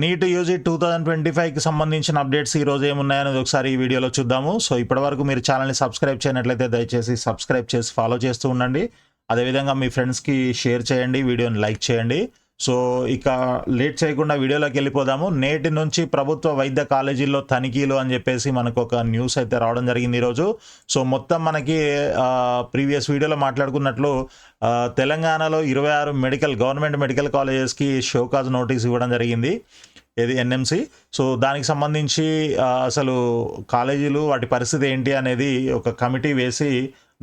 NEET UG two thousand twenty ఫైవ్కి సంబంధించిన updates ఈ రోజు ఏమున్నాయనేది ఒకసారి ఈ వీడియోలో చూద్దాము. సో ఇప్పటివరకు మీరు ఛానల్ని సబ్స్క్రైబ్ చేయనట్లయితే దయచేసి సబ్స్క్రైబ్ చేసి ఫాలో చేస్తూ ఉండండి. అదేవిధంగా మీ ఫ్రెండ్స్కి షేర్ చేయండి వీడియోని లైక్ చేయండి. సో ఇక లేట్ చేయకుండా వీడియోలోకి వెళ్ళిపోదాము. నేటి నుంచి ప్రభుత్వ వైద్య కాలేజీల్లో తనిఖీలు అని చెప్పేసి మనకు ఒక న్యూస్ అయితే రావడం జరిగింది ఈరోజు. సో మొత్తం మనకి ప్రీవియస్ వీడియోలో మాట్లాడుకున్నట్లు తెలంగాణలో ఇరవై ఆరు మెడికల్ గవర్నమెంట్ మెడికల్ కాలేజెస్కి షోకాజ్ నోటీస్ ఇవ్వడం జరిగింది. ఇది ఎన్ఎంసి. సో దానికి సంబంధించి అసలు కాలేజీలు వాటి పరిస్థితి ఏంటి అనేది ఒక కమిటీ వేసి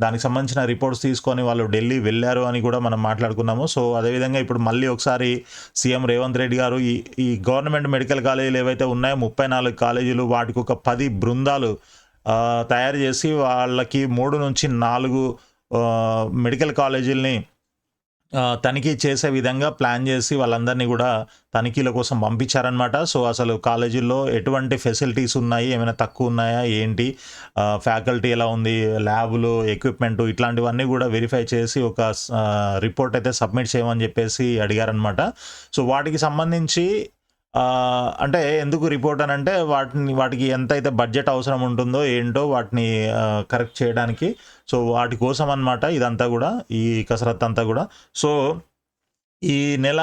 దానికి సంబంధించిన రిపోర్ట్స్ తీసుకొని వాళ్ళు ఢిల్లీ వెళ్ళారు అని కూడా మనం మాట్లాడుకున్నాము. సో అదేవిధంగా ఇప్పుడు మళ్ళీ ఒకసారి సీఎం రేవంత్ రెడ్డి గారు ఈ ఈ గవర్నమెంట్ మెడికల్ కాలేజీలు ఏవైతే ఉన్నాయో ముప్పై నాలుగు కాలేజీలు వాటికి ఒక పది బృందాలు తయారు చేసి వాళ్ళకి మూడు నుంచి నాలుగు మెడికల్ కాలేజీలని తనిఖీ చేసే విధంగా ప్లాన్ చేసి వాళ్ళందరినీ కూడా తనిఖీల కోసం పంపించారనమాట సో అసలు కాలేజీల్లో ఎటువంటి ఫెసిలిటీస్ ఉన్నాయి? ఏమైనా తక్కువ ఉన్నాయా? ఏంటి? ఫ్యాకల్టీ ఎలా ఉంది? ల్యాబులు ఎక్విప్మెంట్ ఇట్లాంటివన్నీ కూడా వెరిఫై చేసి ఒక రిపోర్ట్ అయితే సబ్మిట్ చేయమని చెప్పేసి అడిగారనమాట సో వాటికి సంబంధించి అంటే ఎందుకు రిపోర్ట్ అని అంటే వాటిని వాటికి ఎంత అయితే బడ్జెట్ అవసరం ఉంటుందో ఏంటో వాటిని కరెక్ట్ చేయడానికి. సో వాటి కోసం అన్నమాట ఇదంతా కూడా ఈ కసరత్ అంతా కూడా. సో ఈ నెల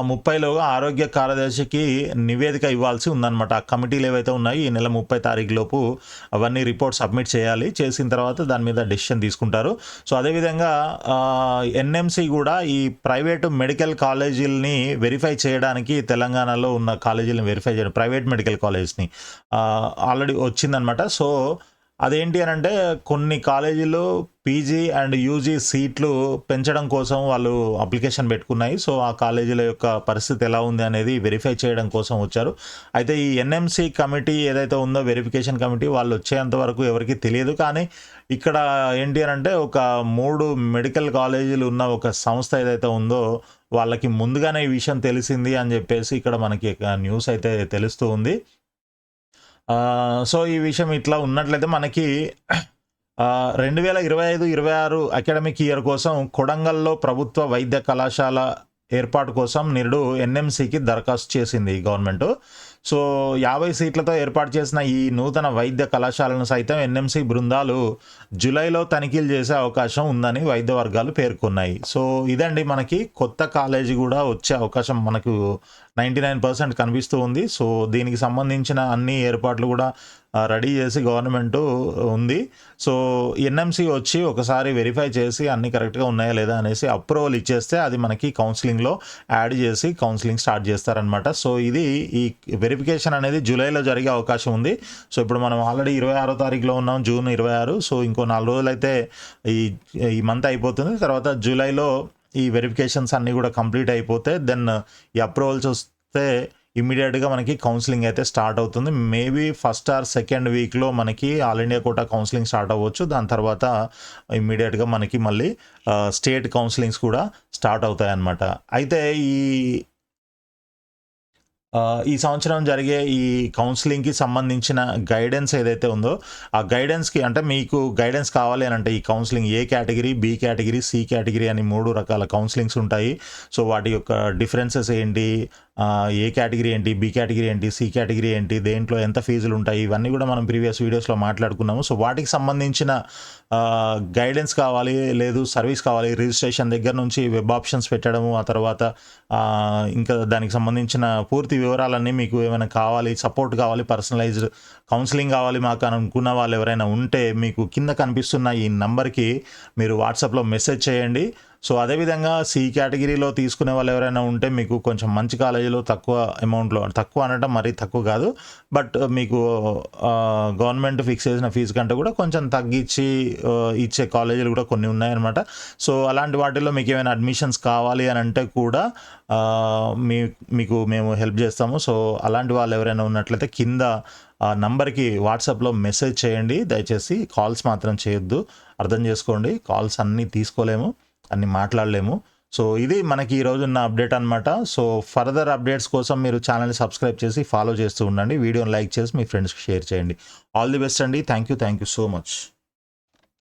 ముప్పైలోగా ఆరోగ్య కార్యదర్శికి నివేదిక ఇవ్వాల్సి ఉందన్నమాట. ఆ కమిటీలు ఏవైతే ఉన్నాయో ఈ నెల ముప్పై తారీఖు లోపు అవన్నీ రిపోర్ట్ సబ్మిట్ చేయాలి. చేసిన తర్వాత దాని మీద డెసిషన్ తీసుకుంటారు. సో అదేవిధంగా ఎన్ఎంసి కూడా ఈ ప్రైవేటు మెడికల్ కాలేజీలని వెరిఫై చేయడానికి తెలంగాణలో ఉన్న కాలేజీలను వెరిఫై చేయడం ప్రైవేట్ మెడికల్ కాలేజ్ని ఆల్రెడీ వచ్చిందనమాట సో అదేంటి అని అంటే కొన్ని కాలేజీలు పీజీ అండ్ యూజీ సీట్లు పెంచడం కోసం వాళ్ళు అప్లికేషన్ పెట్టుకున్నాయి. సో ఆ కాలేజీల యొక్క పరిస్థితి ఎలా ఉంది అనేది వెరిఫై చేయడం కోసం వచ్చారు. అయితే ఈ ఎన్ఎంసి కమిటీ ఏదైతే ఉందో వెరిఫికేషన్ కమిటీ వాళ్ళు వచ్చేంత వరకు ఎవరికి తెలియదు. కానీ ఇక్కడ ఏంటి అని అంటే ఒక మూడు మెడికల్ కాలేజీలు ఉన్న ఒక సంస్థ ఏదైతే ఉందో వాళ్ళకి ముందుగానే ఈ విషయం తెలిసింది అని చెప్పేసి ఇక్కడ మనకి న్యూస్ అయితే తెలుస్తూ ఉంది. సో ఈ విషయం ఇట్లా ఉన్నట్లయితే మనకి రెండు వేల ఇరవై ఐదు ఇరవై ఆరు అకాడమిక్ ఇయర్ కోసం కొడంగల్లో ప్రభుత్వ వైద్య కళాశాల ఏర్పాటు కోసం నిరుడు ఎన్ఎంసికి దరఖాస్తు చేసింది ఈ గవర్నమెంట్. సో యాభై సీట్లతో ఏర్పాటు చేసిన ఈ నూతన వైద్య కళాశాలను సైతం ఎన్ఎంసి బృందాలు జూలైలో తనిఖీలు చేసే అవకాశం ఉందని వైద్య వర్గాలు పేర్కొన్నాయి. సో ఇదండి మనకి కొత్త కాలేజీ కూడా వచ్చే అవకాశం మనకు నైంటీ నైన్ పర్సెంట్ కనిపిస్తూ ఉంది. సో దీనికి సంబంధించిన అన్ని ఏర్పాట్లు కూడా రెడీ చేసి గవర్నమెంట్ ఉంది. సో ఎన్ఎంసి వచ్చి ఒకసారి వెరిఫై చేసి అన్ని కరెక్ట్గా ఉన్నాయా లేదా అనేసి అప్రూవల్ ఇచ్చేస్తే అది మనకి కౌన్సిలింగ్లో యాడ్ చేసి కౌన్సిలింగ్ స్టార్ట్ చేస్తారనమాట సో ఇది ఈ వెరిఫికేషన్ అనేది జూలైలో జరిగే అవకాశం ఉంది. సో ఇప్పుడు మనం ఆల్రెడీ ఇరవై ఆరో తారీఖులో ఉన్నాం జూన్ ఇరవై ఆరు. సో ఇంకో నాలుగు రోజులు అయితే ఈ ఈ మంత్ అయిపోతుంది. తర్వాత జూలైలో ఈ వెరిఫికేషన్స్ అన్నీ కూడా కంప్లీట్ అయిపోతే దెన్ ఈ అప్రూవల్స్ వస్తే ఇమీడియట్గా మనకి కౌన్సిలింగ్ అయితే స్టార్ట్ అవుతుంది. మేబీ ఫస్ట్ ఆర్ సెకండ్ వీక్లో మనకి all India quota counselling start అవ్వచ్చు. దాని తర్వాత ఇమీడియట్గా మనకి మళ్ళీ స్టేట్ కౌన్సిలింగ్స్ కూడా స్టార్ట్ అవుతాయి అన్నమాట అయితే ఈ ఈ సంవత్సరం జరిగే ఈ కౌన్సిలింగ్కి సంబంధించిన గైడెన్స్ ఏదైతే ఉందో ఆ గైడెన్స్కి అంటే మీకు గైడెన్స్ కావాలి అని అంటే ఈ counselling A category B category C category అని మూడు రకాల కౌన్సిలింగ్స్ ఉంటాయి. సో వాటి యొక్క డిఫరెన్సెస్ ఏంటి? ఏ కేటగిరీ ఏంటి బి కేటగిరీ ఏంటి సి కేటగిరీ ఏంటి దేంట్లో ఎంత ఫీజులు ఉంటాయి ఇవన్నీ కూడా మనం ప్రీవియస్ వీడియోస్లో మాట్లాడుకున్నాము. సో వాటికి సంబంధించిన గైడెన్స్ కావాలి లేదు సర్వీస్ కావాలి రిజిస్ట్రేషన్ దగ్గర నుంచి వెబ్ ఆప్షన్స్ పెట్టడము ఆ తర్వాత ఇంకా దానికి సంబంధించిన పూర్తి వివరాలన్నీ మీకు ఏమైనా కావాలి సపోర్ట్ కావాలి పర్సనలైజ్డ్ కౌన్సిలింగ్ కావాలి మాకు అని అనుకున్న వాళ్ళు ఎవరైనా ఉంటే మీకు కింద కనిపిస్తున్న ఈ నంబర్కి మీరు వాట్సాప్లో మెసేజ్ చేయండి. సో అదేవిధంగా సి కేటగిరీలో తీసుకునే వాళ్ళు ఎవరైనా ఉంటే మీకు కొంచెం మంచి కాలేజీలో తక్కువ అమౌంట్లో తక్కువ అనటం మరీ తక్కువ కాదు. బట్ మీకు గవర్నమెంట్ ఫిక్స్ చేసిన ఫీజు కంటే కూడా కొంచెం తగ్గించి ఇచ్చే కాలేజీలు కూడా కొన్ని ఉన్నాయన్నమాట. సో అలాంటి వాటిల్లో మీకు ఏమైనా అడ్మిషన్స్ కావాలి అని అంటే కూడా మీ మీకు మేము హెల్ప్ చేస్తాము. సో అలాంటి వాళ్ళు ఎవరైనా ఉన్నట్లయితే కింద ఆ నంబర్కి వాట్సాప్లో మెసేజ్ చేయండి. దయచేసి కాల్స్ మాత్రం చేయొద్దు. అర్థం చేసుకోండి. కాల్స్ అన్నీ తీసుకోలేము. అన్ని మాట్లాడలేము. సో ఇది మనకి ఈరోజు ఉన్న అప్డేట్ అనమాట సో ఫర్దర్ అప్డేట్స్ కోసం మీరు ఛానల్ని సబ్స్క్రైబ్ చేసి ఫాలో చేస్తూ ఉండండి. వీడియోని లైక్ చేసి మీ ఫ్రెండ్స్కి షేర్ చేయండి. ఆల్ ది బెస్ట్ అండి. Thank you thank you so much.